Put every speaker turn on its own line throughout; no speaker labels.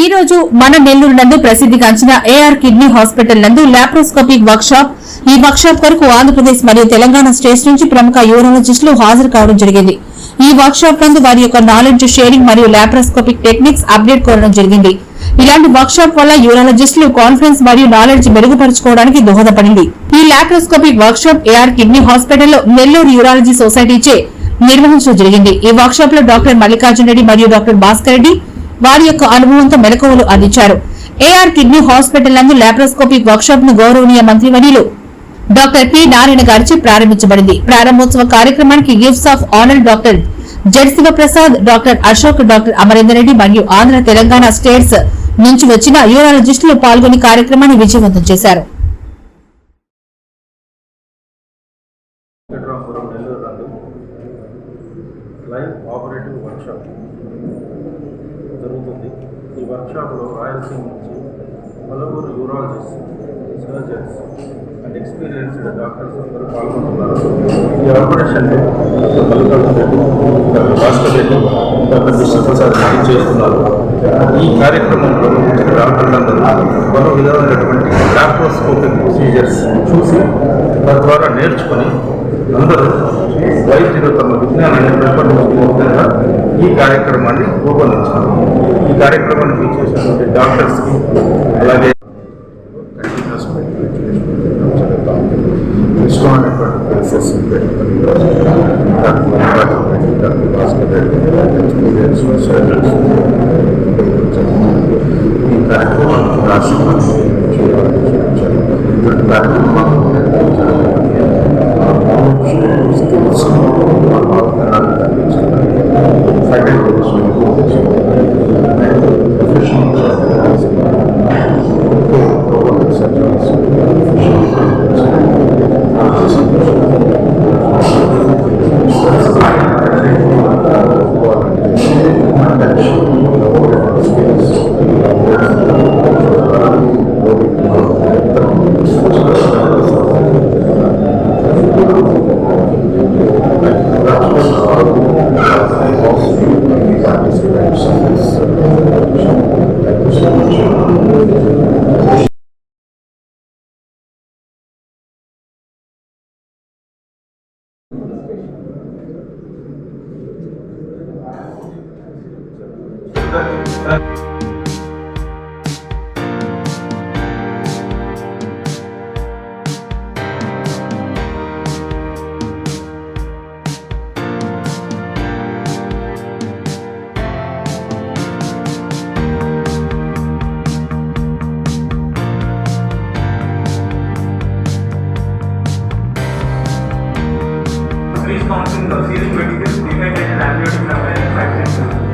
ఈ రోజు మన నెల్లూరు నందు ప్రసిద్ధిగాంచిన ఏఆర్ కిడ్నీ హాస్పిటల్ నందు లాప్రోస్కోపిక్ వర్క్ షాప్ ఈ వర్క్ షాప్ కొరకు ఆంధ్రప్రదేశ్ మరియు తెలంగాణ స్టేట్స్ నుంచి ప్రముఖ యూరాలజిస్టులు హాజరు కావడం జరిగింది. ఈ వర్క్ షాప్ నందు వారి యొక్క నాలెడ్జ్ షేరింగ్ మరియు లాప్రోస్కోపిక్ టెక్నిక్స్ అప్డేట్ కోరడం జరిగింది. ఇలాంటి వర్క్ షాప్ వల్ల యూరాలజిస్టులు కాన్ఫిడెన్స్ మరియు నాలెడ్జ్ మెరుగుపరచుకోవడానికి దోహదపడింది. ఈ laparoscopic workshop AR kidney హాస్పిటల్లో నెల్లూరు యూరాలజీ సొసైటీచే నిర్వహించడం జరిగింది. ఈ వర్క్ షాప్లో డాక్టర్ మల్లికార్జున రెడ్డి మరియు డాక్టర్ భాస్కర్ రెడ్డి వారి యొక్క అనుభవంతో మెలకువలు అందించారు. ఏఆర్ కిడ్నీ హాస్పిటల్ నందు లాప్రోస్కోపిక్ వర్క్ షాప్ను గౌరవనీయ వనిలు డాక్టర్ పి నారాయణ గారిచే ప్రారంభించబడింది. ప్రారంభోత్సవ కార్యక్రమానికి gifts of honour doctor Z Shivaprasad doctor Ashok doctor Amarender Reddy మరియు ఆంధ్ర తెలంగాణ స్టేట్స్ నుంచి వచ్చిన యూరాలజిస్టులు పాల్గొని కార్యక్రమాన్ని విజయవంతం చేశారు.
లైవ్ ఆపరేటివ్ వర్క్షాప్ జరుగుతుంది. ఈ వర్క్షాప్లో రాయలసీమ నుంచి పలువురు urologist surgeons and experienced doctors అందరూ పాల్గొంటున్నారు. ఈ ఆపరేషన్లో మల్లికార్జున రెడ్డి డాక్టర్ భాస్కర్ రెడ్డి డాక్టర్ విష్ణుప్రసాద్ రెడ్డి చేస్తున్నారు ఈ కార్యక్రమంలో వచ్చిన డాక్టర్లందరూ పలు విధమైనటువంటి లాప్రోస్కోపిక్ ప్రొసీజర్స్ చూసి తద్వారా నేర్చుకొని అందరూ వైద్యులు తమ విజ్ఞానాన్ని పెంపొందించే ఈ కార్యక్రమాన్ని రూపొందించారు. ఈ కార్యక్రమాన్ని వీచేసినటువంటి డాక్టర్స్కి అలాగే
ఇష్టమైనటువంటి ప్లేసెస్ ఈ కార్యక్రమాన్ని రాష్ట్రాన్ని చేయాలని చూపించారు. ఇటువంటి కార్యక్రమాలు
Three sponsors, series 20 is defended and evaluated by manufacturing.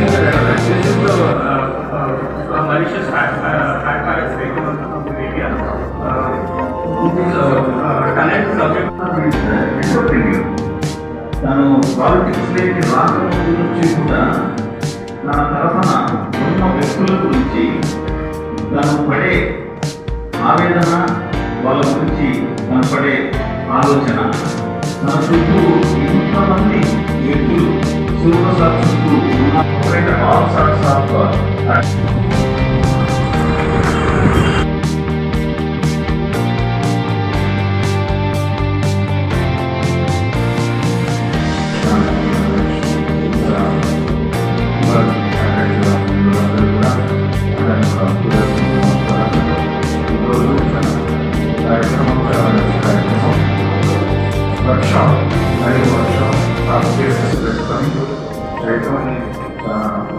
తను పాలిటిక్స్ లేని రాకముందు నుంచి కూడా తన తరఫున ఉన్న వ్యక్తుల గురించి తను పడే ఆవేదన వాళ్ళ గురించి తను పడే ఆలోచన. తన చుట్టూ ఇంతమంది వ్యక్తులు శివప్రసాద్ చుట్టూ ఉన్న ఆల్
సార్ సార్ చేయటం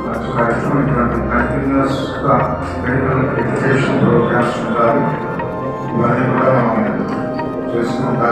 మంచి కార్యక్రమం ఇటువంటి కంటిన్యూస్గా మెడికల్ ఎడ్యుకేషన్ ప్రోగ్రామ్స్ ఉండాలి ఇవన్నీ కూడా మనం చేసుకుంటాం